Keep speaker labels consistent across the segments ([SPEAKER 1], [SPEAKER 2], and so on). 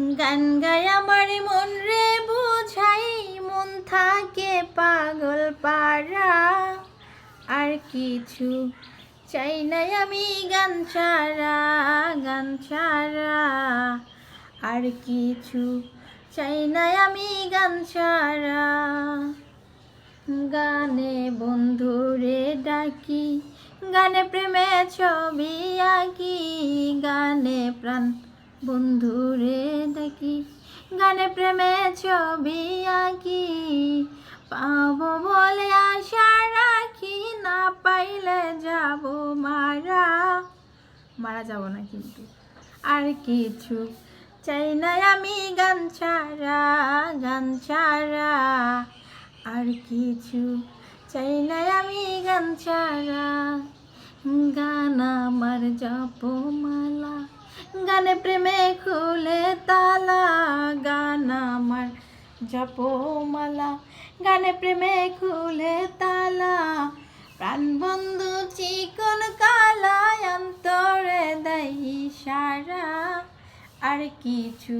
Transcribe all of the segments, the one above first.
[SPEAKER 1] গান গায় আমার মন রে, বুঝাই মন থাকে পাগল পাড়া। আর কিছু চাই নাই আমি গান ছাড়া গান ছাড়া। আর কিছু চাই নাই আমি গান ছাড়া। গানে বন্ধুরে ডাকি, গানে প্রেমে ছবি আঁকি, গানে প্রাণ বন্ধুরে ডাকি গানে প্রেমে ছবি আঁকি। পাবো বলে আশা রাখি, না পাইলে যাব মারা। মারা যাব না কিন্তু। আর কিছু চাই না আমি গান ছাড়া গান ছাড়া। আর কিছু চাই না আমি গান ছাড়া। গান আমার জপমালা। গানে প্রেমে খুলে তালা, গান আমার জপমালা। গানে প্রেমে খুলে তালা, প্রাণ বন্ধু চিকন কালায় অন্তরে সারা আর কিছু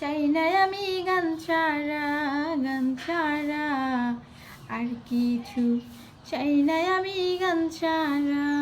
[SPEAKER 1] চাই না আমি গান ছাড়া গান ছাড়া। আর কিছু চাই না আমি গান ছাড়া।